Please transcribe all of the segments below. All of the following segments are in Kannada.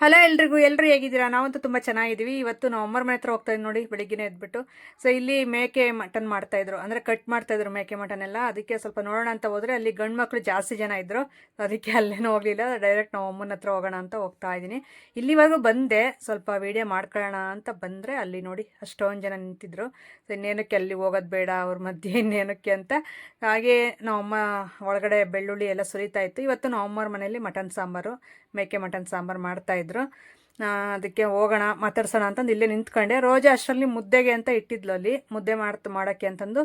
ಹಲೋ ಎಲ್ರಿಗೂ ಎಲ್ಲರೂ ಹೇಗಿದ್ದೀರಾ? ನಾವಂತೂ ತುಂಬ ಚೆನ್ನಾಗಿದ್ದೀವಿ. ಇವತ್ತು ನಾವು ಅಮ್ಮರ ಮನೆ ಹತ್ರ ಹೋಗ್ತಾ ಇದ್ವಿ ನೋಡಿ, ಬೆಳಿಗ್ಗೆನೇ ಎದ್ಬಿಟ್ಟು. ಸೊ ಇಲ್ಲಿ ಮೇಕೆ ಮಟನ್ ಮಾಡ್ತಾಯಿದ್ರು ಅಂದರೆ ಕಟ್ ಮಾಡ್ತಾಯಿದ್ರು ಮೇಕೆ ಮಟನ್ ಎಲ್ಲ. ಅದಕ್ಕೆ ಸ್ವಲ್ಪ ನೋಡೋಣ ಅಂತ ಹೋದರೆ ಅಲ್ಲಿ ಗಂಡು ಮಕ್ಕಳು ಜಾಸ್ತಿ ಜನ ಇದ್ದರು ಅದಕ್ಕೆ ಅಲ್ಲೇನೂ ಹೋಗಲಿಲ್ಲ. ಡೈರೆಕ್ಟ್ ನಾವು ಅಮ್ಮನ ಹತ್ರ ಹೋಗೋಣ ಅಂತ ಹೋಗ್ತಾ ಇದ್ದೀನಿ. ಇಲ್ಲಿವರೆಗೂ ಬಂದೆ. ಸ್ವಲ್ಪ ವೀಡಿಯೋ ಮಾಡ್ಕೊಳ್ಳೋಣ ಅಂತ ಬಂದರೆ ಅಲ್ಲಿ ನೋಡಿ ಅಷ್ಟೊಂದು ಜನ ನಿಂತಿದ್ರು. ಸೊ ಇನ್ನೇನಕ್ಕೆ ಅಲ್ಲಿ ಹೋಗೋದು ಬೇಡ, ಅವ್ರ ಮಧ್ಯೆ ಇನ್ನೇನಕ್ಕೆ ಅಂತ. ಹಾಗೆ ನಮ್ಮಮ್ಮ ಒಳಗಡೆ ಬೆಳ್ಳುಳ್ಳಿ ಎಲ್ಲ ಸುರಿತಾ ಇತ್ತು. ಇವತ್ತು ನಾವು ಅಮ್ಮರ ಮನೆಯಲ್ಲಿ ಮಟನ್ ಸಾಂಬಾರು, ಮೇಕೆ ಮಟನ್ ಸಾಂಬಾರು ಮಾಡ್ತಾಯಿದ್ರು ಅದಕ್ಕೆ ಹೋಗೋಣ, ಮಾತಾಡ್ಸೋಣ ಅಂತಂದು ಇಲ್ಲೇ ನಿಂತ್ಕೊಂಡೆ. ರೋಜಾ ಅಷ್ಟರಲ್ಲಿ ಮುದ್ದೆಗೆ ಅಂತ ಇಟ್ಟಿದ್ಲು ಅಲ್ಲಿ. ಮುದ್ದೆ ಮಾಡ್ತ, ಮಾಡೋಕ್ಕೆ ಅಂತಂದು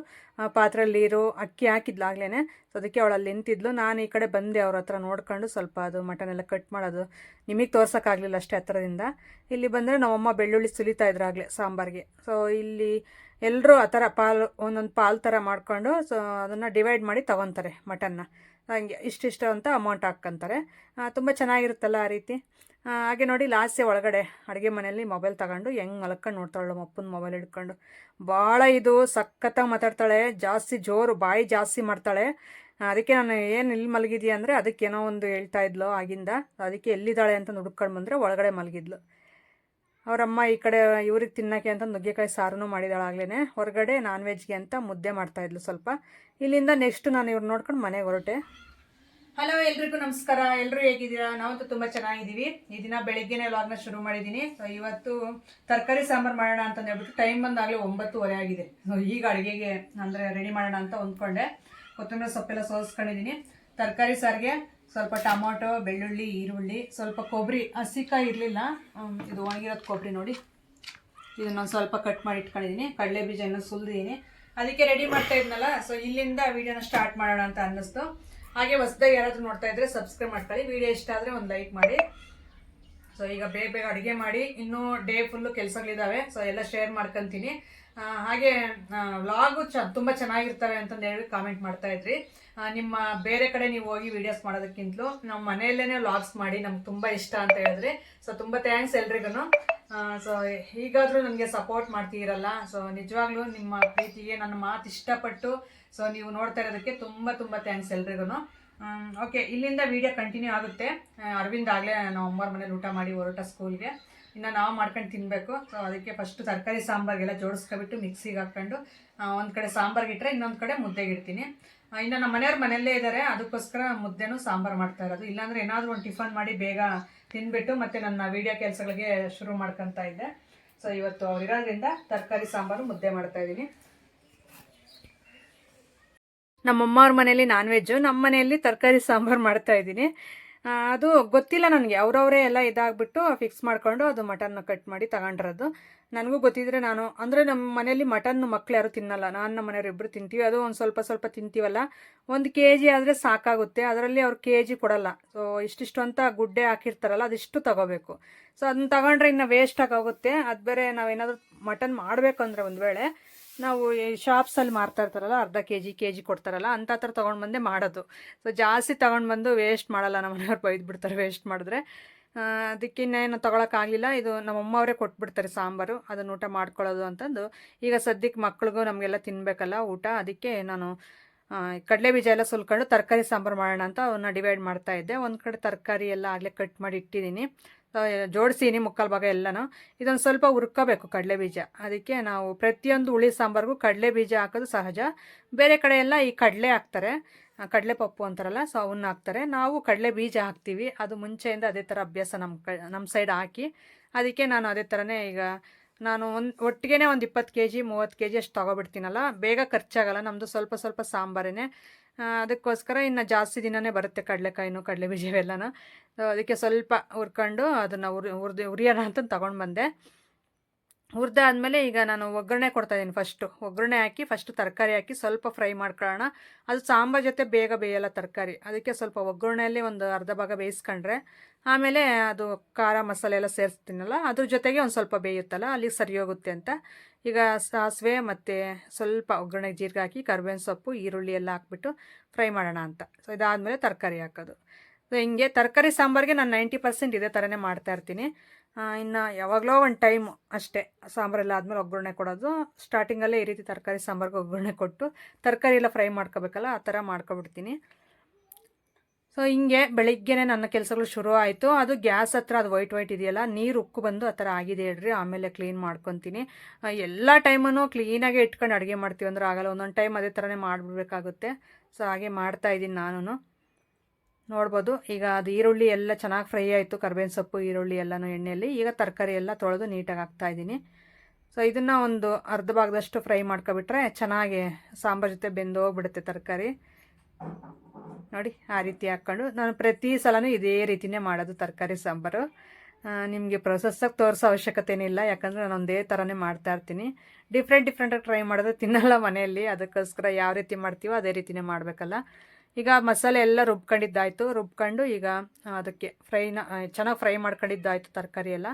ಪಾತ್ರೆಯಲ್ಲಿ ನೀರು ಅಕ್ಕಿ ಹಾಕಿದ್ಲು ಆಗಲೇ ಸೊ ಅದಕ್ಕೆ ಅವಳು ಅಲ್ಲಿ ನಿಂತಿದ್ಲು. ನಾನು ಈ ಕಡೆ ಬಂದೆ ಅವ್ರ ಹತ್ರ ನೋಡ್ಕೊಂಡು ಸ್ವಲ್ಪ ಅದು ಮಟನ್ ಎಲ್ಲ ಕಟ್ ಮಾಡೋದು. ನಿಮಗೆ ತೋರ್ಸೋಕ್ಕಾಗಲಿಲ್ಲ ಅಷ್ಟೇ ಹತ್ರದಿಂದ. ಇಲ್ಲಿ ಬಂದರೆ ನಮ್ಮಮ್ಮ ಬೆಳ್ಳುಳ್ಳಿ ಸುಲಿತಾ ಇದ್ರಾಗಲೇ ಸಾಂಬಾರಿಗೆ. ಸೊ ಇಲ್ಲಿ ಎಲ್ಲರೂ ಆ ಥರ ಪಾಲು, ಒಂದೊಂದು ಪಾಲು ಥರ ಮಾಡಿಕೊಂಡು ಸೊ ಅದನ್ನು ಡಿವೈಡ್ ಮಾಡಿ ತೊಗೊತಾರೆ ಮಟನ್ನ ಹಂಗೆ ಇಷ್ಟಿಷ್ಟು ಅಂತ ಅಮೌಂಟ್ ಹಾಕ್ಕೊಂತಾರೆ ತುಂಬ ಚೆನ್ನಾಗಿರುತ್ತಲ್ಲ ಆ ರೀತಿ. ಹಾಗೆ ನೋಡಿ ಲಾಸ್ಟೆ ಒಳಗಡೆ ಅಡುಗೆ ಮನೆಯಲ್ಲಿ ಮೊಬೈಲ್ ತಗೊಂಡು ಹೆಂಗೆ ಮಲ್ಕೊಂಡು ನೋಡ್ತಾಳು ಅಪ್ಪನ ಮೊಬೈಲ್ ಹಿಡ್ಕೊಂಡು. ಭಾಳ ಇದು ಸಖತ್ತಾಗಿ ಮಾತಾಡ್ತಾಳೆ, ಜಾಸ್ತಿ ಜೋರು ಬಾಯಿ ಜಾಸ್ತಿ ಮಾಡ್ತಾಳೆ. ಅದಕ್ಕೆ ನಾನು ಏನು ಇಲ್ಲಿ ಮಲಗಿದ್ಯಾ ಅಂದರೆ ಅದಕ್ಕೇನೋ ಒಂದು ಹೇಳ್ತಾ ಇದ್ಲು ಆಗಿಂದ. ಅದಕ್ಕೆ ಎಲ್ಲಿದ್ದಾಳೆ ಅಂತ ಹುಡ್ಕೊಂಡು ಬಂದರೆ ಒಳಗಡೆ ಮಲಗಿದ್ಲು. ಅವರಮ್ಮ ಈ ಕಡೆ ಇವ್ರಿಗೆ ತಿನ್ನೋಕ್ಕೆ ಅಂತ ನುಗ್ಗೆಕಾಯಿ ಸಾರು ಮಾಡಿದಾಳಾಗ್ಲೇ ಹೊರಗಡೆ ನಾನ್ ವೆಜ್ಗೆ ಅಂತ ಮುದ್ದೆ ಮಾಡ್ತಾಯಿದ್ಲು ಸ್ವಲ್ಪ. ಇಲ್ಲಿಂದ ನೆಕ್ಸ್ಟ್ ನಾನು ಇವ್ರು ನೋಡ್ಕೊಂಡು ಮನೆಗೆ ಹೊರಟೆ. ಹಲೋ ಎಲ್ರಿಗೂ ನಮಸ್ಕಾರ. ಎಲ್ಲರೂ ಹೇಗಿದ್ದೀರಾ? ನಾವಂತೂ ತುಂಬ ಚೆನ್ನಾಗಿದ್ದೀವಿ. ಈ ದಿನ ಬೆಳಿಗ್ಗೆನೇ ವ್ಲಾಗ್ನ ಶುರು ಮಾಡಿದ್ದೀನಿ. ಸೊ ಇವತ್ತು ತರಕಾರಿ ಸಾಂಬಾರು ಮಾಡೋಣ ಅಂತ ಹೇಳ್ಬಿಟ್ಟು ಟೈಮ್ ಬಂದಾಗಲೇ ಒಂಬತ್ತುವರೆ ಆಗಿದೆ. ಸೊ ಈಗ ಅಡುಗೆಗೆ ಅಂದರೆ ರೆಡಿ ಮಾಡೋಣ ಅಂತ ಹೊಂದ್ಕೊಂಡೆ. ಕೊತ್ತಂಬರಿ ಸೊಪ್ಪೆಲ್ಲ ಸೋಸ್ಕೊಂಡಿದ್ದೀನಿ. ತರಕಾರಿ ಸಾರಿಗೆ ಸ್ವಲ್ಪ ಟೊಮೊಟೊ, ಬೆಳ್ಳುಳ್ಳಿ, ಈರುಳ್ಳಿ, ಸ್ವಲ್ಪ ಕೊಬ್ಬರಿ ಹಸಿಕಾಯಿ ಇರಲಿಲ್ಲ. ಇದು ಒಣಗಿರೋದು ಕೊಬ್ಬರಿ ನೋಡಿ. ಇದನ್ನ ಒಂದು ಸ್ವಲ್ಪ ಕಟ್ ಮಾಡಿ ಇಟ್ಕೊಂಡಿದ್ದೀನಿ. ಕಡಲೆ ಬೀಜನ ಸುಲಿದಿದ್ದೀನಿ. ಅದಕ್ಕೆ ರೆಡಿ ಮಾಡ್ತಾ ಇದ್ನಲ್ಲ? ಸೊ ಇಲ್ಲಿಂದ ವಿಡಿಯೋನ ಸ್ಟಾರ್ಟ್ ಮಾಡೋಣ ಅಂತ ಅನ್ನಿಸ್ತು. ಹಾಗೆ ಹೊಸದಾಗಿ ಯಾರಾದರೂ ನೋಡ್ತಾ ಇದ್ರೆ ಸಬ್ಸ್ಕ್ರೈಬ್ ಮಾಡ್ಕೊಳ್ಳಿ. ವಿಡಿಯೋ ಇಷ್ಟ ಆದರೆ ಒಂದು ಲೈಕ್ ಮಾಡಿ. ಸೊ ಈಗ ಬೇಗ ಬೇಗ ಅಡುಗೆ ಮಾಡಿ. ಇನ್ನೂ ಡೇ ಫುಲ್ಲು ಕೆಲಸಗಳಿದ್ದಾವೆ ಸೊ ಎಲ್ಲ ಶೇರ್ ಮಾಡ್ಕೊತೀನಿ. ಹಾಗೆ ವ್ಲಾಗು ಚ, ತುಂಬ ಚೆನ್ನಾಗಿರ್ತವೆ ಅಂತಂದು ಹೇಳಿ ಕಾಮೆಂಟ್ ಮಾಡ್ತಾ ಇದ್ರಿ. ನಿಮ್ಮ ಬೇರೆ ಕಡೆ ನೀವು ಹೋಗಿ ವೀಡಿಯೋಸ್ ಮಾಡೋದಕ್ಕಿಂತಲೂ ನಮ್ಮ ಮನೆಯಲ್ಲೇ ವ್ಲಾಗ್ಸ್ ಮಾಡಿ ನಮ್ಗೆ ತುಂಬ ಇಷ್ಟ ಅಂತ ಹೇಳಿದ್ರಿ. ಸೊ ತುಂಬ ಥ್ಯಾಂಕ್ಸ್ ಎಲ್ರಿಗೂ ಸೊ ಹೀಗಾದರೂ ನನಗೆ ಸಪೋರ್ಟ್ ಮಾಡ್ತೀರಲ್ಲ. ಸೊ ನಿಜವಾಗ್ಲೂ ನಿಮ್ಮ ಪ್ರೀತಿಗೆ ನನ್ನ ಮಾತು ಇಷ್ಟಪಟ್ಟು ಸೊ ನೀವು ನೋಡ್ತಾ ಇರೋದಕ್ಕೆ ತುಂಬ ತುಂಬ ಥ್ಯಾಂಕ್ಸ್ ಎಲ್ರಿಗೂ ಓಕೆ ಇಲ್ಲಿಂದ ವಿಡಿಯೋ ಕಂಟಿನ್ಯೂ ಆಗುತ್ತೆ. ಅರವಿಂದ ಆಗಲೇ ನಾವು ಅಮ್ಮರ ಮನೇಲಿ ಊಟ ಮಾಡಿ ಹೊರಟ ಸ್ಕೂಲ್ಗೆ ಇನ್ನು ನಾವು ಮಾಡ್ಕೊಂಡು ತಿನ್ನಬೇಕು ಸೊ ಅದಕ್ಕೆ ಫಸ್ಟ್ ತರಕಾರಿ, ಸಾಂಬಾರಿಗೆಲ್ಲ ಜೋಡಿಸ್ಕೊಬಿಟ್ಟು ಮಿಕ್ಸಿಗೆ ಹಾಕ್ಕೊಂಡು ಒಂದು ಕಡೆ ಸಾಂಬಾರ್ಗೆ ಇಟ್ಟರೆ ಇನ್ನೊಂದು ಕಡೆ ಮುದ್ದೆಗೆ ಇಡ್ತೀನಿ. ಇನ್ನು ನಮ್ಮ ಮನೆಯವ್ರ ಮನೆಯಲ್ಲೇ ಇದ್ದಾರೆ ಅದಕ್ಕೋಸ್ಕರ ಮುದ್ದೆನೂ ಸಾಂಬಾರು ಮಾಡ್ತಾ ಇರೋದು. ಇಲ್ಲಾಂದರೆ ಏನಾದರೂ ಒಂದು ಟಿಫನ್ ಮಾಡಿ ಬೇಗ ತಿನ್ಬಿಟ್ಟು ಮತ್ತು ನನ್ನ ವಿಡಿಯೋ ಕೆಲಸಗಳಿಗೆ ಶುರು ಮಾಡ್ಕೊತಾ ಇದ್ದೆ. ಸೊ ಇವತ್ತು ಅವ್ರು ತರಕಾರಿ, ಸಾಂಬಾರು ಮುದ್ದೆ ಮಾಡ್ತಾ ಇದ್ದೀನಿ. ನಮ್ಮಮ್ಮ ಅವ್ರ ಮನೇಲಿ ನಾನ್ ವೆಜ್ ನಮ್ಮ ಮನೆಯಲ್ಲಿ ತರಕಾರಿ ಸಾಂಬಾರು ಮಾಡ್ತಾ ಇದ್ದೀನಿ. ಅದು ಗೊತ್ತಿಲ್ಲ ನನಗೆ. ಅವರವರೇ ಎಲ್ಲ ಇದಾಗ್ಬಿಟ್ಟು ಫಿಕ್ಸ್ ಮಾಡ್ಕೊಂಡು ಅದು ಮಟನ್ ಕಟ್ ಮಾಡಿ ತಗೊಂಡಿರೋದು. ನನಗೂ ಗೊತ್ತಿದ್ರೆ ನಾನು, ಅಂದರೆ ನಮ್ಮ ಮನೇಲಿ ಮಟನ್ ಮಕ್ಳು ಯಾರು ತಿನ್ನಲ್ಲ. ನಾನು ನಮ್ಮ ಮನೆಯವ್ರು ಇಬ್ಬರು ತಿಂತೀವಿ. ಅದು ಒಂದು ಸ್ವಲ್ಪ ಸ್ವಲ್ಪ ತಿಂತೀವಲ್ಲ. ಒಂದು ಕೆ ಜಿ ಆದರೆ ಸಾಕಾಗುತ್ತೆ. ಅದರಲ್ಲಿ ಅವ್ರು ಕೆ ಜಿ ಕೊಡಲ್ಲ. ಸೊ ಇಷ್ಟಿಷ್ಟು ಅಂತ ಗುಡ್ಡೆ ಹಾಕಿರ್ತಾರಲ್ಲ, ಅದಿಷ್ಟು ತಗೋಬೇಕು. ಸೊ ಅದನ್ನ ತಗೊಂಡ್ರೆ ಇನ್ನು ವೇಸ್ಟ್ ಆಗೋಗುತ್ತೆ ಅದು ಬೇರೆ ನಾವೇನಾದರೂ ಮಟನ್ ಮಾಡಬೇಕು ಅಂದರೆ ಒಂದು ವೇಳೆ ನಾವು ಶಾಪ್ಸಲ್ಲಿ ಮಾರ್ತಾ ಇರ್ತಾರಲ್ಲ, ಅರ್ಧ ಕೆ ಜಿ ಕೆ ಜಿ ಕೊಡ್ತಾರಲ್ಲ ಅಂಥ ಥರ ತೊಗೊಂಡು ಬಂದೇ ಮಾಡೋದು. ಸೊ ಜಾಸ್ತಿ ತೊಗೊಂಡು ಬಂದು ವೇಸ್ಟ್ ಮಾಡಲ್ಲ ನಮ್ಮ ಮನೆಯವ್ರು ಬೈದು ಬಿಡ್ತಾರೆ ವೇಸ್ಟ್ ಮಾಡಿದ್ರೆ. ಅದಕ್ಕೆ ಇನ್ನೇನು ತೊಗೊಳಕ್ಕಾಗಲಿಲ್ಲ ಇದು ನಮ್ಮ ಅಮ್ಮ ಅವರೇ ಕೊಟ್ಬಿಡ್ತಾರೆ ಸಾಂಬಾರು, ಅದನ್ನು ಊಟ ಮಾಡ್ಕೊಳ್ಳೋದು ಅಂತಂದು. ಈಗ ಸದ್ಯಕ್ಕೆ ಮಕ್ಳಿಗೂ ನಮಗೆಲ್ಲ ತಿನ್ನಬೇಕಲ್ಲ ಊಟ, ಅದಕ್ಕೆ ನಾನು ಕಡಲೆ ಬೀಜ ಎಲ್ಲ ಸುಲ್ಕೊಂಡು ತರಕಾರಿ ಸಾಂಬಾರು ಮಾಡೋಣ ಅಂತ ಅವನ್ನ ಡಿವೈಡ್ ಮಾಡ್ತಾ ಇದ್ದೆ. ಒಂದು ಕಡೆ ತರಕಾರಿ ಎಲ್ಲ ಆಗಲೇ ಕಟ್ ಮಾಡಿ ಇಟ್ಟಿದ್ದೀನಿ. ಜೋಡಿಸೀನಿ ಮುಕ್ಕಾಲು ಭಾಗ ಎಲ್ಲನೂ. ಇದೊಂದು ಸ್ವಲ್ಪ ಹುರ್ಕೋಬೇಕು ಕಡಲೆ ಬೀಜ. ಅದಕ್ಕೆ ನಾವು ಪ್ರತಿಯೊಂದು ಹುಳಿ ಸಾಂಬಾರಿಗೂ ಕಡಲೆ ಬೀಜ ಹಾಕೋದು ಸಹಜ. ಬೇರೆ ಕಡೆ ಎಲ್ಲ ಈ ಕಡಲೆ ಹಾಕ್ತಾರೆ. ಕಡಲೆ ಪಪ್ಪು ಅಂತಾರಲ್ಲ, ಸೊ ಅವನ್ನ ಹಾಕ್ತಾರೆ. ನಾವು ಕಡಲೆ ಬೀಜ ಹಾಕ್ತೀವಿ. ಅದು ಮುಂಚೆಯಿಂದ ಅದೇ ಥರ ಅಭ್ಯಾಸ ನಮ್ಮ ನಮ್ಮ ಸೈಡ್ ಹಾಕಿ. ಅದಕ್ಕೆ ನಾನು ಅದೇ ಥರನೇ ಈಗ ನಾನು ಒಂದು ಒಟ್ಟಿಗೆ ಒಂದು ಇಪ್ಪತ್ತು ಕೆ ಜಿ ಮೂವತ್ತು ಕೆ ಜಿ ಅಷ್ಟು ತೊಗೊಬಿಡ್ತೀನಲ್ಲ. ಬೇಗ ಖರ್ಚಾಗಲ್ಲ ನಮ್ಮದು ಸ್ವಲ್ಪ ಸ್ವಲ್ಪ ಸಾಂಬಾರೇ ಅದಕ್ಕೋಸ್ಕರ ಇನ್ನು ಜಾಸ್ತಿ ದಿನವೇ ಬರುತ್ತೆ ಕಡಲೆಕಾಯಿನೂ, ಕಡಲೆ ಬೀಜ ಇವೆಲ್ಲನೂ ಅದಕ್ಕೆ ಸ್ವಲ್ಪ ಹುರ್ಕೊಂಡು ಅದನ್ನು ಉರಿ ಹುರ್ದು ಉರಿಯೋಣ ಅಂತ ತೊಗೊಂಡು ಬಂದೆ. ಹುರಿದಾದ್ಮೇಲೆ ಈಗ ನಾನು ಒಗ್ಗರಣೆ ಕೊಡ್ತಾ ಇದ್ದೀನಿ ಫಸ್ಟು ಒಗ್ಗರಣೆ ಹಾಕಿ ಫಸ್ಟ್ ತರಕಾರಿ ಹಾಕಿ ಸ್ವಲ್ಪ ಫ್ರೈ ಮಾಡ್ಕೊಳ್ಳೋಣ. ಅದು ಸಾಂಬಾರ್ ಜೊತೆ ಬೇಗ ಬೇಯಲ್ಲ ತರಕಾರಿ. ಅದಕ್ಕೆ ಸ್ವಲ್ಪ ಒಗ್ಗರಣೆಯಲ್ಲಿ ಒಂದು ಅರ್ಧ ಭಾಗ ಬೇಯಿಸ್ಕೊಂಡ್ರೆ ಆಮೇಲೆ ಅದು ಖಾರ ಮಸಾಲೆ ಎಲ್ಲ ಸೇರಿಸ್ತೀನಲ್ಲ, ಅದ್ರ ಜೊತೆಗೆ ಒಂದು ಸ್ವಲ್ಪ ಬೇಯುತ್ತಲ್ಲ ಅಲ್ಲಿಗೆ ಸರಿ ಹೋಗುತ್ತೆ ಅಂತ. ಈಗ ಸಾಸಿವೆ ಮತ್ತು ಸ್ವಲ್ಪ ಒಗ್ಗರಣೆಗೆ ಜೀರಿಗೆ ಹಾಕಿ, ಕರ್ಬೇವಿನ ಸೊಪ್ಪು, ಈರುಳ್ಳಿ ಎಲ್ಲ ಹಾಕ್ಬಿಟ್ಟು ಫ್ರೈ ಮಾಡೋಣ ಅಂತ. ಸೊ ಇದಾದಮೇಲೆ ತರಕಾರಿ ಹಾಕೋದು. ಸೊ ಹಿಂಗೆ ತರಕಾರಿ ಸಾಂಬಾರಿಗೆ ನಾನು ನೈಂಟಿ ಪರ್ಸೆಂಟ್ ಇದೇ ಥರನೇ ಮಾಡ್ತಾಯಿರ್ತೀನಿ ಇನ್ನು ಯಾವಾಗಲೋ ಒಂದು ಟೈಮ್ ಅಷ್ಟೇ ಸಾಂಬಾರೆಲ್ಲ ಆದಮೇಲೆ ಒಗ್ಗರಣೆ ಕೊಡೋದು. ಸ್ಟಾರ್ಟಿಂಗಲ್ಲೇ ಈ ರೀತಿ ತರಕಾರಿ ಸಾಂಬಾರಿಗೆ ಒಗ್ಗರಣೆ ಕೊಟ್ಟು ತರಕಾರಿ ಎಲ್ಲ ಫ್ರೈ ಮಾಡ್ಕೋಬೇಕಲ್ಲ, ಆ ಥರ ಮಾಡ್ಕೊಬಿಡ್ತೀನಿ. ಸೊ ಹಿಂಗೆ ಬೆಳಿಗ್ಗೆನೆ ನನ್ನ ಕೆಲಸಗಳು ಶುರು ಆಯಿತು. ಅದು ಗ್ಯಾಸ್ ಹತ್ರ, ಅದು ವೈಟ್ ವೈಟ್ ಇದೆಯಲ್ಲ, ನೀರು ಉಕ್ಕು ಬಂದು ಆ ಥರ ಆಗಿದೆ ಹೇಳ್ರಿ. ಆಮೇಲೆ ಕ್ಲೀನ್ ಮಾಡ್ಕೊತೀನಿ. ಎಲ್ಲ ಟೈಮನ್ನು ಕ್ಲೀನಾಗೆ ಇಟ್ಕೊಂಡು ಅಡುಗೆ ಮಾಡ್ತೀವಿ. ಅಂದ್ರೆ ಆಗಲ್ಲ, ಒಂದೊಂದು ಟೈಮ್ ಅದೇ ಥರನೇ ಮಾಡಿಬಿಡ್ಬೇಕಾಗುತ್ತೆ. ಸೊ ಹಾಗೆ ಮಾಡ್ತಾ ಇದ್ದೀನಿ ನಾನು ನೋಡ್ಬೋದು. ಈಗ ಅದು ಈರುಳ್ಳಿ ಎಲ್ಲ ಚೆನ್ನಾಗಿ ಫ್ರೈ ಆಯಿತು. ಕರ್ಬೇವಿನ ಸೊಪ್ಪು, ಈರುಳ್ಳಿ ಎಲ್ಲನೂ ಎಣ್ಣೆಯಲ್ಲಿ. ಈಗ ತರಕಾರಿ ಎಲ್ಲ ತೊಳೆದು ನೀಟಾಗಿ ಹಾಕ್ತಾ ಇದ್ದೀನಿ. ಸೊ ಇದನ್ನು ಒಂದು ಅರ್ಧ ಭಾಗದಷ್ಟು ಫ್ರೈ ಮಾಡ್ಕೊಬಿಟ್ರೆ ಚೆನ್ನಾಗಿ ಸಾಂಬಾರು ಜೊತೆ ಬೆಂದೋಗ್ಬಿಡುತ್ತೆ ತರಕಾರಿ. ನೋಡಿ, ಆ ರೀತಿ ಹಾಕ್ಕೊಂಡು ನಾನು ಪ್ರತಿ ಸಲನೂ ಇದೇ ರೀತಿನೇ ಮಾಡೋದು, ತರಕಾರಿ, ಸಾಂಬಾರು. ನಿಮಗೆ ಪ್ರೊಸೆಸ್ಸಾಗಿ ತೋರಿಸೋ ಅವಶ್ಯಕತೆ ಇಲ್ಲ ಯಾಕಂದರೆ ನಾನು ಒಂದೇ ಥರನೇ ಮಾಡ್ತಾ ಇರ್ತೀನಿ. ಡಿಫ್ರೆಂಟ್ ಡಿಫ್ರೆಂಟಾಗಿ ಟ್ರೈ ಮಾಡೋದು ತಿನ್ನಲ್ಲ ಮನೆಯಲ್ಲಿ, ಅದಕ್ಕೋಸ್ಕರ ಯಾವ ರೀತಿ ಮಾಡ್ತೀವೋ ಅದೇ ರೀತಿನೇ ಮಾಡಬೇಕಲ್ಲ. ಈಗ ಮಸಾಲೆ ಎಲ್ಲ ರುಬ್ಕೊಂಡಿದ್ದಾಯಿತು, ರುಬ್ಕೊಂಡು ಈಗ ಅದಕ್ಕೆ ಫ್ರೈನ ಚೆನ್ನಾಗಿ ಫ್ರೈ ಮಾಡ್ಕೊಂಡಿದ್ದಾಯಿತು ತರಕಾರಿ ಎಲ್ಲ.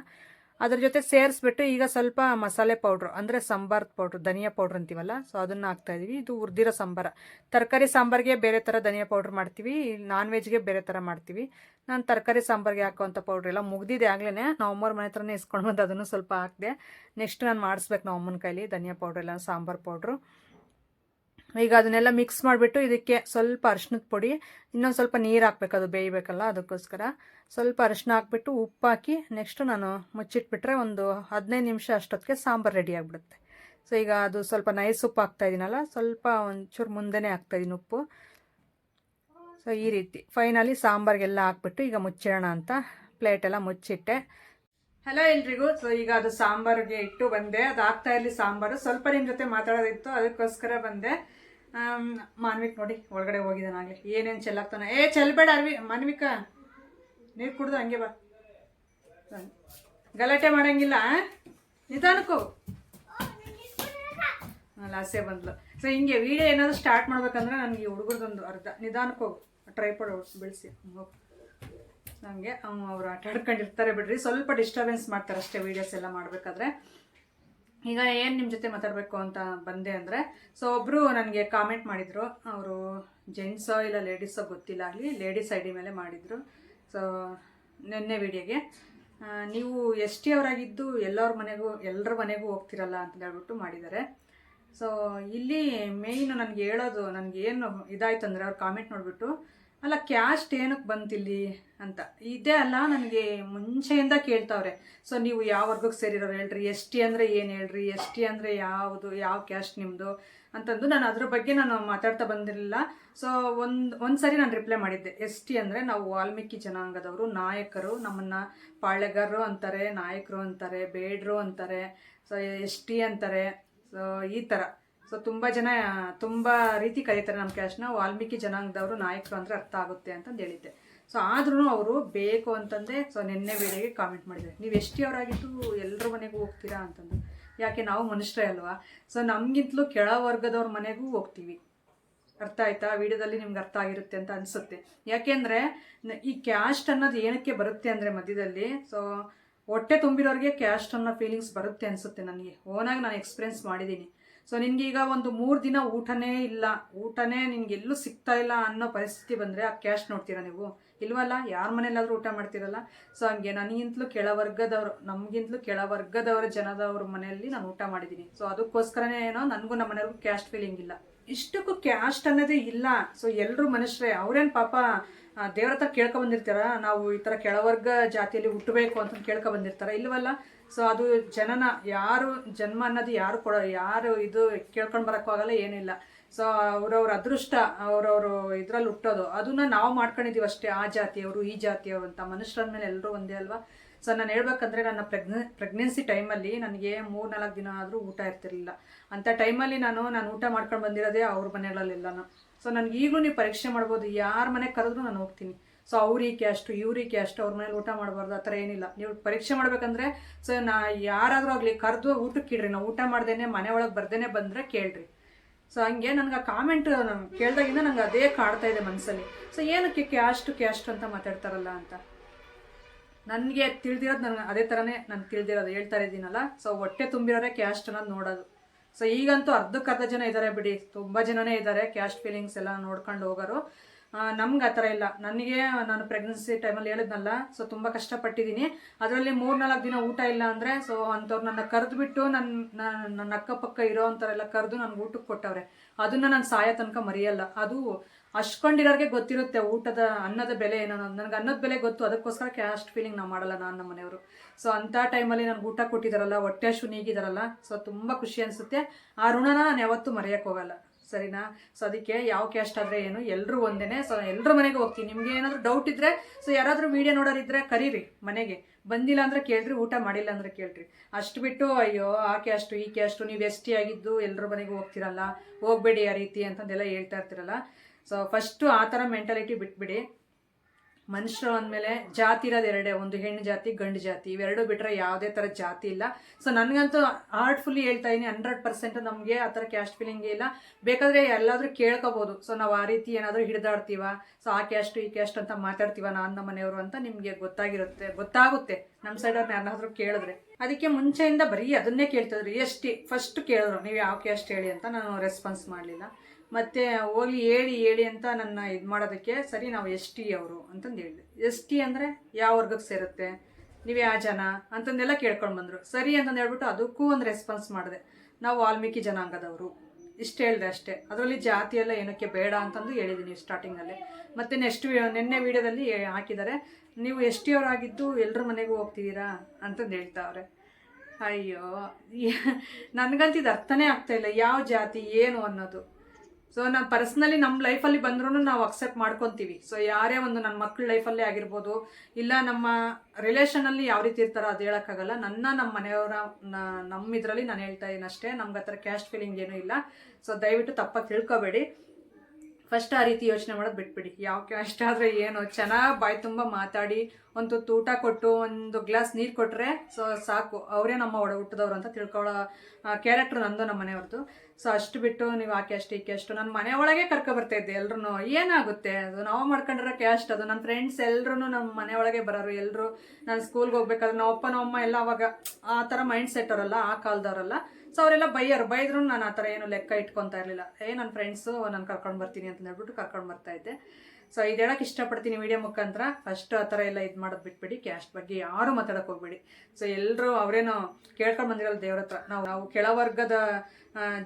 ಅದ್ರ ಜೊತೆ ಸೇರಿಸ್ಬಿಟ್ಟು ಈಗ ಸ್ವಲ್ಪ ಮಸಾಲೆ ಪೌಡ್ರ್ ಅಂದರೆ ಸಾಂಬಾರ್ ಪೌಡ್ರ್ ಧನಿಯಾ ಪೌಡ್ರ್ ಅಂತೀವಲ್ಲ ಸೊ ಅದನ್ನು ಹಾಕ್ತಾ ಇದೀವಿ. ಇದು ಹುರಿದಿರೋ ಸಾಂಬಾರ. ತರಕಾರಿ ಸಾಂಬಾರಿಗೆ ಬೇರೆ ಥರ ಧನಿಯಾ ಪೌಡ್ರ್ ಮಾಡ್ತೀವಿ ನಾನ್ ವೆಜ್ಗೆ ಬೇರೆ ಥರ ಮಾಡ್ತೀವಿ. ನಾನು ತರಕಾರಿ ಸಾಂಬಾರಿಗೆ ಹಾಕುವಂಥ ಪೌಡ್ರ್ ಎಲ್ಲ ಮುಗ್ದಿದೆ ಆಗಲೇ ನಾವು ಮನೆ ಹತ್ರನೇ ಇಸ್ಕೊಂಡು ಬಂದು ಅದನ್ನು ಸ್ವಲ್ಪ ಹಾಕಿದೆ ನೆಕ್ಸ್ಟ್ ನಾನು ಮಾಡಿಸ್ಬೇಕು ನಾವು ಅಮ್ಮನ ಕೈಲಿ ಧನಿಯಾ ಪೌಡ್ರ್ ಎಲ್ಲ, ಸಾಂಬಾರ್ ಪೌಡ್ರು ಈಗ ಅದನ್ನೆಲ್ಲ ಮಿಕ್ಸ್ ಮಾಡಿಬಿಟ್ಟು ಇದಕ್ಕೆ ಸ್ವಲ್ಪ ಅರಿಶಿನದ ಪುಡಿ, ಇನ್ನೊಂದು ಸ್ವಲ್ಪ ನೀರು ಹಾಕ್ಬೇಕು, ಅದು ಬೇಯಬೇಕಲ್ಲ ಅದಕ್ಕೋಸ್ಕರ. ಸ್ವಲ್ಪ ಅರಿಶಿನ ಹಾಕ್ಬಿಟ್ಟು ಉಪ್ಪು ಹಾಕಿ ನೆಕ್ಸ್ಟು ನಾನು ಮುಚ್ಚಿಟ್ಬಿಟ್ರೆ ಒಂದು ಹದಿನೈದು ನಿಮಿಷ ಅಷ್ಟೊತ್ತಿಗೆ ಸಾಂಬಾರು ರೆಡಿ ಆಗಿಬಿಡುತ್ತೆ. ಸೊ ಈಗ ಅದು ಸ್ವಲ್ಪ ನೈಸ್ ಉಪ್ಪು ಹಾಕ್ತಾ ಇದ್ದೀನಲ್ಲ ಸ್ವಲ್ಪ ಒಂಚೂರು ಮುಂದೆನೇ ಹಾಕ್ತಾಯಿದ್ದೀನಿ ಉಪ್ಪು. ಸೊ ಈ ರೀತಿ. ಫೈನಲಿ ಸಾಂಬಾರಿಗೆಲ್ಲ ಹಾಕ್ಬಿಟ್ಟು ಈಗ ಮುಚ್ಚಿಡೋಣ ಅಂತ ಪ್ಲೇಟೆಲ್ಲ ಮುಚ್ಚಿಟ್ಟೆ. ಹಲೋ ಎಲ್ರಿಗೂ. ಸೊ ಈಗ ಅದು ಸಾಂಬಾರಿಗೆ ಇಟ್ಟು ಬಂದೆ. ಅದು ಆಗ್ತಾ ಇರಲಿ ಸಾಂಬಾರು. ಸ್ವಲ್ಪ ನಿಮ್ಮ ಜೊತೆ ಮಾತಾಡೋದಿತ್ತು, ಅದಕ್ಕೋಸ್ಕರ ಬಂದೆ. ಮಾನ್ವಿಕ್ ನೋಡಿ, ಒಳಗಡೆ ಹೋಗಿದ್ದಾನಾಗಲಿ ಏನೇನು ಚೆಲ್ಲಾಗ್ತಾನೆ ಏ ಚೆಲ್ಬೇಡ ಅರ್ವಿ ಮಾನ್ವಿಕ, ನೀರು ಕುಡ್ದು ಹಂಗೆ ಬಾ. ಗಲಾಟೆ ಮಾಡಂಗಿಲ್ಲ? ನಿಧಾನಕ್ಕೂ. ಲಾಸೆ ಬಂದ್ಲು. ಸೊ ಹಿಂಗೆ ವಿಡಿಯೋ ಏನಾದರೂ ಸ್ಟಾರ್ಟ್ ಮಾಡ್ಬೇಕಂದ್ರೆ ನನಗೆ ಹುಡುಗರದೊಂದು ಅರ್ಧ. ನಿಧಾನಕ್ಕೆ ಹೋಗು. ಟ್ರೈಪಡ್ ಬೆಳೆಸಿ. ಹೋಗು. ನನಗೆ ಅವರು ಆಟ ಆಡ್ಕೊಂಡಿರ್ತಾರೆ ಬಿಡ್ರಿ. ಸ್ವಲ್ಪ ಡಿಸ್ಟರ್ಬೆನ್ಸ್ ಮಾಡ್ತಾರೆ ಅಷ್ಟೇ ವೀಡಿಯೋಸ್ ಎಲ್ಲ ಮಾಡಬೇಕಾದ್ರೆ. ಈಗ ಏನು ನಿಮ್ಮ ಜೊತೆ ಮಾತಾಡಬೇಕು ಅಂತ ಬಂದೆ ಅಂದರೆ ಸೊ ಒಬ್ಬರು ನನಗೆ ಕಾಮೆಂಟ್ ಮಾಡಿದರು. ಅವರು ಜೆಂಟ್ಸೋ ಇಲ್ಲ ಲೇಡೀಸೋ ಗೊತ್ತಿಲ್ಲ, ಆಗಲಿ ಲೇಡೀಸ್ ಐ ಮೇಲೆ ಮಾಡಿದರು. ಸೊ ನಿನ್ನೆ ವಿಡಿಯೋಗೆ ನೀವು ಎಸ್ ಟಿ ಅವರಾಗಿದ್ದು ಎಲ್ಲರ ಮನೆಗೂ ಎಲ್ಲರ ಮನೆಗೂ ಹೋಗ್ತಿರಲ್ಲ ಅಂತ ಹೇಳ್ಬಿಟ್ಟು ಮಾಡಿದ್ದಾರೆ. ಸೊ ಇಲ್ಲಿ ಮೇಯ್ನು ನನಗೆ ಹೇಳೋದು, ನನಗೆ ಏನು ಇದಾಯ್ತು ಅಂದರೆ ಅವ್ರು ಕಾಮೆಂಟ್ ನೋಡಿಬಿಟ್ಟು ಅಲ್ಲ ಕ್ಯಾಸ್ಟ್ ಏನಕ್ಕೆ ಬಂತಿಲ್ಲಿ ಅಂತ. ಇದೇ ಅಲ್ಲ, ನನಗೆ ಮುಂಚೆಯಿಂದ ಕೇಳ್ತಾವ್ರೆ. ಸೊ ನೀವು ಯಾವ ವರ್ಗಕ್ಕೆ ಸೇರಿರೋರು ಹೇಳ್ರಿ, ಎಸ್ ಟಿ ಅಂದರೆ ಏನು ಹೇಳ್ರಿ, ಎಸ್ ಟಿ ಅಂದರೆ ಯಾವುದು, ಯಾವ ಕ್ಯಾಸ್ಟ್ ನಿಮ್ಮದು ಅಂತಂದು ನಾನು ಅದ್ರ ಬಗ್ಗೆ ನಾನು ಮಾತಾಡ್ತಾ ಬಂದಿರಲಿಲ್ಲ. ಸೊ ಒಂದು ಒಂದು ಸರಿ ನಾನು ರಿಪ್ಲೈ ಮಾಡಿದ್ದೆ. ಎಸ್ ಟಿ ಅಂದರೆ ನಾವು ವಾಲ್ಮೀಕಿ ಜನಾಂಗದವರು, ನಾಯಕರು, ನಮ್ಮನ್ನು ಪಾಳೆಗಾರರು ಅಂತಾರೆ, ನಾಯಕರು ಅಂತಾರೆ, ಬೇಡರು ಅಂತಾರೆ ಸೊ ಎಸ್ ಟಿ ಅಂತಾರೆ ಸೊ ಈ ಥರ ಸೊ ತುಂಬ ಜನ, ತುಂಬ ರೀತಿ ಕರೀತಾರೆ ನಮ್ಮ ಕ್ಯಾಶ್ನ ವಾಲ್ಮೀಕಿ ಜನಾಂಗದವರು ನಾಯಕರು ಅಂದರೆ ಅರ್ಥ ಆಗುತ್ತೆ ಅಂತಂದು ಹೇಳಿದ್ದೆ. ಸೊ ಆದ್ರೂ ಅವರು ಬೇಕು ಅಂತಂದೆ ಸೊ ನಿನ್ನೆ ವೇಳೆಗೆ ಕಾಮೆಂಟ್ ಮಾಡಿದ್ದಾರೆ. ನೀವು ಎಷ್ಟು ಅವರಾಗಿದ್ದು ಎಲ್ಲರ ಮನೆಗೂ ಹೋಗ್ತೀರಾ ಅಂತಂದು. ಯಾಕೆ ನಾವು ಮನುಷ್ಯರೇ ಅಲ್ವಾ? ಸೊ ನಮಗಿಂತಲೂ ಕೆಳ ವರ್ಗದವ್ರ ಮನೆಗೂ ಹೋಗ್ತೀವಿ. ಅರ್ಥ ಆಯ್ತಾ? ವಿಡಿಯೋದಲ್ಲಿ ನಿಮ್ಗೆ ಅರ್ಥ ಆಗಿರುತ್ತೆ ಅಂತ ಅನಿಸುತ್ತೆ. ಯಾಕೆಂದರೆ ಈ ಕ್ಯಾಸ್ಟ್ ಅನ್ನೋದು ಏನಕ್ಕೆ ಬರುತ್ತೆ ಅಂದರೆ ಮಧ್ಯದಲ್ಲಿ ಸೊ ಹೊಟ್ಟೆ ತುಂಬಿರೋರಿಗೆ ಕ್ಯಾಸ್ಟ್ ಅನ್ನೋ ಫೀಲಿಂಗ್ಸ್ ಬರುತ್ತೆ ಅನಿಸುತ್ತೆ ನನಗೆ. ಓನಾಗಿ ನಾನು ಎಕ್ಸ್ಪೀರಿಯನ್ಸ್ ಮಾಡಿದ್ದೀನಿ. ಸೊ ನಿನಗೀಗ ಒಂದು ಮೂರು ದಿನ ಊಟನೇ ಇಲ್ಲ. ಊಟನೇ ನಿನ್ಗೆ ಎಲ್ಲೂ ಸಿಗ್ತಾ ಇಲ್ಲ ಅನ್ನೋ ಪರಿಸ್ಥಿತಿ ಬಂದರೆ ಆ ಕ್ಯಾಸ್ಟ್ ನೋಡ್ತೀರಾ ನೀವು? ಇಲ್ವಲ್ಲ? ಯಾರ ಮನೇಲಾದರೂ ಊಟ ಮಾಡ್ತಿರಲ್ಲ? ಸೊ ಹಂಗೆ ನನಗಿಂತಲೂ ಕೆಳವರ್ಗದವರು, ನಮಗಿಂತಲೂ ಕೆಳವರ್ಗದವರ ಜನದವ್ರ ಮನೆಯಲ್ಲಿ ನಾನು ಊಟ ಮಾಡಿದ್ದೀನಿ ಸೊ ಅದಕ್ಕೋಸ್ಕರನೇ ಏನೋ ನನಗೂ ನಮ್ಮ ಮನೆಯವ್ರಿಗೂ ಕ್ಯಾಸ್ಟ್ ಫೀಲಿಂಗ್ ಇಲ್ಲ. ಇಷ್ಟಕ್ಕೂ ಕ್ಯಾಸ್ಟ್ ಅನ್ನೋದೇ ಇಲ್ಲ. ಸೊ ಎಲ್ಲರೂ ಮನುಷ್ಯರೇ, ಅವ್ರೇನು ಪಾಪ ದೇವ್ರ ಹತ್ರ ಕೇಳ್ಕೊ ಬಂದಿರ್ತಾರ? ನಾವು ಈ ಥರ ಕೆಳವರ್ಗ ಜಾತಿಯಲ್ಲಿ ಹುಟ್ಟಬೇಕು ಅಂತ ಕೇಳ್ಕೊ ಬಂದಿರ್ತಾರ? ಇಲ್ವಲ್ಲ? ಸೊ ಅದು ಜನನ ಯಾರು ಜನ್ಮ ಅನ್ನೋದು ಯಾರು ಕೊಡೋ, ಯಾರು ಇದು ಕೇಳ್ಕೊಂಡು ಬರೋಕ್ಕಾಗಲ್ಲ ಏನಿಲ್ಲ. ಸೊ ಅವ್ರವ್ರ ಅದೃಷ್ಟ, ಅವ್ರವ್ರ ಇದರಲ್ಲಿ ಹುಟ್ಟೋದು, ಅದನ್ನ ನಾವು ಮಾಡ್ಕೊಂಡಿದ್ದೀವಿ ಅಷ್ಟೇ, ಆ ಜಾತಿಯವರು, ಈ ಜಾತಿಯವರು ಅಂತ. ಮನುಷ್ಯರ ಮೇಲೆ ಎಲ್ಲರೂ ಒಂದೇ ಅಲ್ವಾ? ಸೊ ನಾನು ಹೇಳ್ಬೇಕಂದ್ರೆ ನನ್ನ ಪ್ರೆಗ್ನೆ, ಪ್ರೆಗ್ನೆನ್ಸಿ ಟೈಮಲ್ಲಿ ನನಗೆ ಮೂರು ನಾಲ್ಕು ದಿನ ಆದರೂ ಊಟ ಇರ್ತಿರಲಿಲ್ಲ. ಅಂಥ ಟೈಮಲ್ಲಿ ನಾನು ನಾನು ಊಟ ಮಾಡ್ಕೊಂಡು ಬಂದಿರೋದೇ ಅವ್ರ ಮನೆಗಳಲ್ಲೆಲ್ಲನೂ. ಸೊ ನನಗೆ ಈಗಲೂ ನೀವು ಪರೀಕ್ಷೆ ಮಾಡ್ಬೋದು, ಯಾರ ಮನೆಗೆ ಕರೆದ್ರೂ ನಾನು ಹೋಗ್ತೀನಿ. ಸೊ ಅವ್ರಿಗೆ ಅಷ್ಟು ಇವ್ರಿಗೆ ಅಷ್ಟು ಅವ್ರ ಮನೇಲಿ ಊಟ ಮಾಡಬಾರ್ದು, ಆ ಥರ ಏನಿಲ್ಲ. ನೀವು ಪರೀಕ್ಷೆ ಮಾಡ್ಬೇಕಂದ್ರೆ ಸೊ ನಾ ಯಾರಾದರೂ ಆಗಲಿ ಕರೆದು ಊಟಕ್ಕೆ ಇಡ್ರಿ, ನಾವು ಊಟ ಮಾಡ್ದೇನೆ, ಮನೆ ಒಳಗೆ ಬರ್ದೇನೆ ಬಂದರೆ ಕೇಳ್ರಿ. ಸೊ ಹಂಗೆ ನನಗೆ ಆ ಕಾಮೆಂಟ್ ಕೇಳಿದಾಗಿಂದ ನಂಗೆ ಅದೇ ಕಾಡ್ತಾ ಇದೆ ಮನಸ್ಸಲ್ಲಿ ಸೊ ಏನಕ್ಕೆ ಕ್ಯಾಸ್ಟ್ ಕ್ಯಾಸ್ಟ್ ಅಂತ ಮಾತಾಡ್ತಾರಲ್ಲ ಅಂತ? ನನಗೆ ತಿಳಿದಿರೋದು ನನಗೆ ಅದೇ ಥರನೇ ನಾನು ತಿಳಿದಿರೋದು. ಹೇಳ್ತಾ ಇದ್ದೀನಲ್ಲ ಸೊ ಹೊಟ್ಟೆ ತುಂಬಿರೋರೆ ಕ್ಯಾಸ್ಟ್ ಅನ್ನೋದು ನೋಡೋದು. ಸೊ ಈಗಂತೂ ಅರ್ಧಕ್ಕರ್ಧ ಜನ ಇದ್ದಾರೆ ಬಿಡಿ. ತುಂಬ ಜನನೇ ಇದ್ದಾರೆ ಕ್ಯಾಸ್ಟ್ ಫೀಲಿಂಗ್ಸ್ ಎಲ್ಲ ನೋಡ್ಕೊಂಡು ಹೋಗೋರು. ನಮ್ಗೆ ಆ ಥರ ಇಲ್ಲ. ನನಗೆ ನಾನು ಪ್ರೆಗ್ನೆನ್ಸಿ ಟೈಮಲ್ಲಿ ಹೇಳಿದ್ನಲ್ಲ ಸೊ ತುಂಬ ಕಷ್ಟಪಟ್ಟಿದ್ದೀನಿ. ಅದರಲ್ಲಿ ಮೂರು ನಾಲ್ಕು ದಿನ ಊಟ ಇಲ್ಲ ಅಂದರೆ ಸೊ ಅಂಥವ್ರು ನನ್ನ ಕರೆದ್ಬಿಟ್ಟು ನನ್ನ ನನ್ನ ಅಕ್ಕಪಕ್ಕ ಇರೋ ಅಂಥವರೆಲ್ಲ ಕರೆದು ನನಗೆ ಊಟಕ್ಕೆ ಕೊಟ್ಟವ್ರೆ. ಅದನ್ನು ನಾನು ಸಾಯೋ ತನಕ ಮರೆಯಲ್ಲ. ಅದು ಅಷ್ಕೊಂಡಿರೋರಿಗೆ ಗೊತ್ತಿರುತ್ತೆ ಊಟದ ಅನ್ನದ ಬೆಲೆ ಏನೋ ನನಗೆ ಅನ್ನದ ಬೆಲೆ ಗೊತ್ತು. ಅದಕ್ಕೋಸ್ಕರ ಕ್ಯಾಸ್ಟ್ ಫೀಲಿಂಗ್ ನಾವು ಮಾಡಲ್ಲ ನಾನು ನಮ್ಮ ಮನೆಯವರು. ಸೊ ಅಂಥ ಟೈಮಲ್ಲಿ ನನಗೆ ಊಟ ಕೊಟ್ಟಿದ್ದಾರಲ್ಲ ಹೊಟ್ಟೆ ಶುನೀಗಿದಾರಲ್ಲ ಸೊ ತುಂಬ ಖುಷಿ ಅನಿಸುತ್ತೆ. ಆ ಋಣನ ನಾನು ಯಾವತ್ತೂ ಮರೆಯೋಕ್ಕೆ ಹೋಗಲ್ಲ. ಸರಿನಾ? ಸೊ ಅದಕ್ಕೆ ಯಾವ ಕ್ಯಾಸ್ಟ್ ಆದರೆ ಏನು? ಎಲ್ಲರೂ ಒಂದೇನೆ. ಸೊ ಎಲ್ಲರ ಮನೆಗೆ ಹೋಗ್ತೀನಿ. ನಿಮಗೆ ಏನಾದರೂ ಡೌಟ್ ಇದ್ದರೆ ಸೊ ಯಾರಾದರೂ ವೀಡಿಯೋ ನೋಡೋರಿದ್ರೆ ಕರೀರಿ ಮನೆಗೆ. ಬಂದಿಲ್ಲ ಅಂದರೆ ಕೇಳ್ರಿ, ಊಟ ಮಾಡಿಲ್ಲ ಅಂದರೆ ಕೇಳ್ರಿ. ಅಷ್ಟು ಬಿಟ್ಟು, ಅಯ್ಯೋ, ಆ ಕ್ಯಾಸ್ಟು ಈ ಕ್ಯಾಸ್ಟು ನೀವು ಎಸ್ ಟಿ ಆಗಿದ್ದು ಎಲ್ಲರ ಮನೆಗೆ ಹೋಗ್ತಿರಲ್ಲ? ಹೋಗಬೇಡಿ ಆ ರೀತಿ ಅಂತಂದೆಲ್ಲ ಹೇಳ್ತಾ ಇರ್ತಿರಲ್ಲ. ಸೊ ಫಸ್ಟು ಆ ಥರ ಮೆಂಟಾಲಿಟಿ ಬಿಟ್ಬಿಡಿ. ಮನುಷ್ಯರು ಅಂದಮೇಲೆ ಜಾತಿ ಇರೋದು ಎರಡೇ, ಒಂದು ಹೆಣ್ಣು ಜಾತಿ, ಗಂಡು ಜಾತಿ, ಇವೆರಡು ಬಿಟ್ಟರೆ ಯಾವುದೇ ಥರ ಜಾತಿ ಇಲ್ಲ. ಸೊ ನನಗಂತೂ ಹಾರ್ಟ್ಫುಲ್ಲಿ ಹೇಳ್ತಾ ಇದ್ದೀನಿ ಹಂಡ್ರೆಡ್ ಪರ್ಸೆಂಟ್ ನಮಗೆ ಆ ಥರ ಕ್ಯಾಸ್ಟ್ ಫೀಲಿಂಗ್ ಇಲ್ಲ. ಬೇಕಾದರೆ ಎಲ್ಲಾದರೂ ಕೇಳ್ಕೊಬೋದು. ಸೊ ನಾವು ಆ ರೀತಿ ಏನಾದರೂ ಹಿಡಿದಾಡ್ತೀವ ಸೊ ಆ ಕ್ಯಾಸ್ಟು ಈ ಕ್ಯಾಸ್ಟ್ ಅಂತ ಮಾತಾಡ್ತೀವ ನಾನು ನಮ್ಮ ಮನೆಯವರು ಅಂತ ನಿಮಗೆ ಗೊತ್ತಾಗಿರುತ್ತೆ, ಗೊತ್ತಾಗುತ್ತೆ. ನಮ್ಮ ಸೈಡವ್ರನ್ನ ಯಾರಾದರೂ ಕೇಳಿದ್ರೆ. ಅದಕ್ಕೆ ಮುಂಚೆಯಿಂದ ಬರೀ ಅದನ್ನೇ ಕೇಳ್ತಿದ್ರು ಎಷ್ಟು ಫಸ್ಟ್ ಕೇಳಿದ್ರು, ನೀವು ಯಾವ ಕ್ಯಾಸ್ಟ್ ಹೇಳಿ ಅಂತ ನಾನು ರೆಸ್ಪಾನ್ಸ್ ಮಾಡಲಿಲ್ಲ. ಮತ್ತು ಹೋಗಿ ಹೇಳಿ ಹೇಳಿ ಅಂತ ನನ್ನ ಇದು ಮಾಡೋದಕ್ಕೆ ಸರಿ, ನಾವು ಎಸ್ ಟಿ ಅವರು ಅಂತಂದು ಹೇಳಿದೆ. ಎಸ್ ಟಿ ಅಂದರೆ ಯಾವ ವರ್ಗಕ್ಕೆ ಸೇರುತ್ತೆ, ನೀವು ಯಾವ ಜನ ಅಂತಂದೆಲ್ಲ ಕೇಳ್ಕೊಂಡು ಬಂದರು. ಸರಿ ಅಂತಂದು ಹೇಳ್ಬಿಟ್ಟು ಅದಕ್ಕೂ ಒಂದು ರೆಸ್ಪಾನ್ಸ್ ಮಾಡಿದೆ. ನಾವು ವಾಲ್ಮೀಕಿ ಜನಾಂಗದವರು. ಇಷ್ಟು ಹೇಳಿದೆ ಅಷ್ಟೇ. ಅದರಲ್ಲಿ ಜಾತಿ ಎಲ್ಲ ಏನಕ್ಕೆ ಬೇಡ ಅಂತಂದು ಹೇಳಿದ್ದೀನಿ ಸ್ಟಾರ್ಟಿಂಗಲ್ಲಿ ಮತ್ತು ನೆಕ್ಸ್ಟ್ ನಿನ್ನೆ ವೀಡಿಯೋದಲ್ಲಿ ಹಾಕಿದ್ದಾರೆ. ನೀವು ಎಸ್ ಟಿ ಅವರಾಗಿದ್ದು ಎಲ್ಲರ ಮನೆಗೂ ಹೋಗ್ತಿದ್ದೀರಾ ಅಂತಂದು ಹೇಳ್ತಾವ್ರೆ ಅಯ್ಯೋ ನನಗಂತೂ ಇದು ಅರ್ಥನೇ ಆಗ್ತಾ ಇಲ್ಲ. ಯಾವ ಜಾತಿ, ಏನು ಅನ್ನೋದು. ಸೊ ನಾನು ಪರ್ಸ್ನಲಿ ನಮ್ಮ ಲೈಫಲ್ಲಿ ಬಂದ್ರೂ ನಾವು ಅಕ್ಸೆಪ್ಟ್ ಮಾಡ್ಕೊತೀವಿ. ಸೊ ಯಾರೇ ಒಂದು ನನ್ನ ಮಕ್ಕಳ ಲೈಫಲ್ಲೇ ಆಗಿರ್ಬೋದು, ಇಲ್ಲ ನಮ್ಮ ರಿಲೇಷನಲ್ಲಿ ಯಾವ ರೀತಿ ಇರ್ತಾರೆ ಅದು ಹೇಳೋಕ್ಕಾಗಲ್ಲ. ನನ್ನ ನಮ್ಮ ಮನೆಯವರ ನಮ್ಮ ಇದರಲ್ಲಿ ನಾನು ಹೇಳ್ತಾ ಅಷ್ಟೇ. ನಮ್ಗೆ ಆ ಥರ ಕ್ಯಾಸ್ಟ್ ಫೀಲಿಂಗ್ ಏನೂ ಇಲ್ಲ. ಸೊ ದಯವಿಟ್ಟು ತಪ್ಪಾಗಿ ತಿಳ್ಕೊಬೇಡಿ. ಫಸ್ಟ್ ಆ ರೀತಿ ಯೋಚನೆ ಮಾಡೋದು ಬಿಟ್ಬಿಡಿ. ಯಾವ ಕ್ಯಾಸ್ಟ್ ಆದರೆ ಏನು? ಚೆನ್ನಾಗಿ ಬಾಯಿ ತುಂಬ ಮಾತಾಡಿ, ಒಂದು ತೂಟ ಕೊಟ್ಟು, ಒಂದು ಗ್ಲಾಸ್ ನೀರು ಕೊಟ್ಟರೆ ಸೊ ಸಾಕು. ಅವರೇ ನಮ್ಮ ಒಡ ಹುಟ್ಟಿದವ್ರು ಅಂತ ತಿಳ್ಕೊಳ್ಳೋ ಕ್ಯಾರೆಕ್ಟ್ರ್ ನಂದು ನಮ್ಮ ಮನೆಯವ್ರದ್ದು ಸೊ ಅಷ್ಟು ಬಿಟ್ಟು ನೀವು ಆಕೆ ಅಷ್ಟು ಈ ಅಷ್ಟು ನನ್ನ ಮನೆ ಒಳಗೆ ಕರ್ಕೊಬರ್ತಾ ಇದ್ದೆ ಎಲ್ರೂ ಏನಾಗುತ್ತೆ? ಅದು ನಾವು ಮಾಡ್ಕೊಂಡಿರೋ ಕ್ಯಾಸ್ಟ್ ಅದು ನನ್ನ ಫ್ರೆಂಡ್ಸ್ ಎಲ್ಲರೂ ನಮ್ಮ ಮನೆ ಒಳಗೆ ಬರೋರು. ಎಲ್ಲರೂ ನಾನು ಸ್ಕೂಲ್ಗೆ ಹೋಗ್ಬೇಕಾದ್ರೆ ನಮ್ಮ ಅಪ್ಪ ನಮ್ಮ ಅಮ್ಮ ಎಲ್ಲ ಅವಾಗ ಆ ಥರ ಮೈಂಡ್ ಸೆಟ್ ಅವರಲ್ಲ, ಆ ಕಾಲದವರಲ್ಲ. ಸೊ ಅವರೆಲ್ಲ ಬೈಯರು. ಬೈದ್ರು ನಾನು ಆ ಥರ ಏನು ಲೆಕ್ಕ ಇಟ್ಕೊತಾ ಇರಲಿಲ್ಲ. ಏ ನನ್ನ ಫ್ರೆಂಡ್ಸು ನಾನು ಕರ್ಕೊಂಡು ಬರ್ತೀನಿ ಅಂತ ಹೇಳ್ಬಿಟ್ಟು ಕರ್ಕೊಂಡು ಬರ್ತಾ ಇದ್ದೆ. ಸೊ ಇದು ಹೇಳಕ್ಕೆ ಇಷ್ಟಪಡ್ತೀನಿ ವಿಡಿಯೋ ಮುಖಾಂತರ. ಫಸ್ಟ್ ಆ ಥರ ಎಲ್ಲ ಇದು ಮಾಡೋದು ಬಿಟ್ಬಿಡಿ. ಕ್ಯಾಸ್ಟ್ ಬಗ್ಗೆ ಯಾರು ಮಾತಾಡೋಕೆ ಹೋಗ್ಬೇಡಿ. ಸೊ ಎಲ್ಲರೂ ಅವರೇನೋ ಕೇಳ್ಕೊಂಡು ಬಂದಿರಲ್ಲ ದೇವ್ರ ಹತ್ರ. ನಾವು ನಾವು ಕೆಳವರ್ಗದ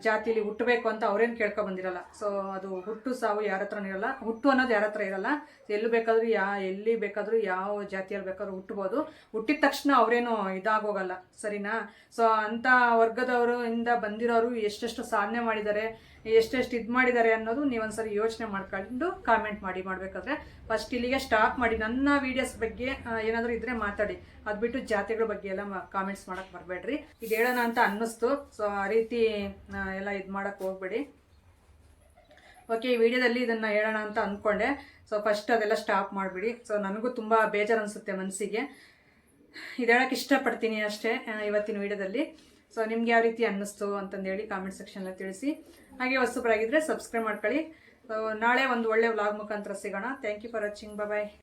ಜಾತಿಲಿ ಹುಟ್ಟಬೇಕು ಅಂತ ಅವ್ರೇನು ಕೇಳ್ಕೊಬಂದಿರಲ್ಲ ಸೊ ಅದು ಹುಟ್ಟು ಸಾವು ಯಾರ ಹತ್ರನೂ ಇರಲ್ಲ. ಹುಟ್ಟು ಅನ್ನೋದು ಯಾರ ಹತ್ರ ಇರಲ್ಲ. ಎಲ್ಲಿ ಬೇಕಾದರೂ ಯಾ, ಎಲ್ಲಿ ಬೇಕಾದರೂ ಯಾವ ಜಾತಿಯಲ್ಲಿ ಬೇಕಾದ್ರೂ ಹುಟ್ಟಬೋದು. ಹುಟ್ಟಿದ ತಕ್ಷಣ ಅವರೇನು ಇದಾಗೋಗಲ್ಲ. ಸರಿನಾ? ಸೊ ಅಂಥ ವರ್ಗದವರು ಇಂದ ಬಂದಿರೋರು ಎಷ್ಟೆಷ್ಟು ಸಾಧನೆ ಮಾಡಿದ್ದಾರೆ, ಎಷ್ಟೆಷ್ಟು ಇದು ಮಾಡಿದ್ದಾರೆ ಅನ್ನೋದು ನೀವೊಂದ್ಸರಿ ಯೋಚನೆ ಮಾಡ್ಕೊಂಡು ಕಾಮೆಂಟ್ ಮಾಡಿ ಮಾಡಬೇಕಾದ್ರೆ ಫಸ್ಟ್ ಇಲ್ಲಿಗೆ ಸ್ಟಾಪ್ ಮಾಡಿ ನನ್ನ ವೀಡಿಯೋಸ್ ಬಗ್ಗೆ ಏನಾದರೂ ಇದ್ರೆ ಮಾತಾಡಿ. ಅದು ಬಿಟ್ಟು ಜಾತಿಗಳ ಬಗ್ಗೆ ಎಲ್ಲ ಕಾಮೆಂಟ್ಸ್ ಮಾಡೋಕೆ ಬರಬೇಡ್ರಿ. ಇದು ಹೇಳೋಣ ಅಂತ ಅನ್ನಿಸ್ತು. ಸೊ ಆ ರೀತಿ ಎಲ್ಲ ಇದು ಮಾಡೋಕ್ಕೆ ಹೋಗ್ಬೇಡಿ. ಓಕೆ ಈ ವಿಡಿಯೋದಲ್ಲಿ ಇದನ್ನು ಹೇಳೋಣ ಅಂತ ಅಂದ್ಕೊಂಡೆ ಸೊ ಫಸ್ಟ್ ಅದೆಲ್ಲ ಸ್ಟಾಪ್ ಮಾಡಿಬಿಡಿ. ಸೊ ನನಗೂ ತುಂಬ ಬೇಜಾರು ಅನಿಸುತ್ತೆ ಮನಸ್ಸಿಗೆ ಇದು ಹೇಳೋಕ್ಕೆ ಇಷ್ಟಪಡ್ತೀನಿ ಅಷ್ಟೇ ಇವತ್ತಿನ ವಿಡಿಯೋದಲ್ಲಿ ಸೊ ನಿಮ್ಗೆ ಯಾವ ರೀತಿ ಅನ್ನಿಸ್ತು ಅಂತಂದೇಳಿ ಕಾಮೆಂಟ್ ಸೆಕ್ಷನಲ್ಲಿ ತಿಳಿಸಿ. ಹಾಗೆ ಹೊಸಬರಾಗಿದ್ದರೆ ಸಬ್ಸ್ಕ್ರೈಬ್ ಮಾಡ್ಕೊಳ್ಳಿ. ನಾಳೆ ಒಂದು ಒಳ್ಳೆ ವ್ಲಾಗ್ ಮುಖಾಂತರ ಸಿಗೋಣ. Thank you for watching bye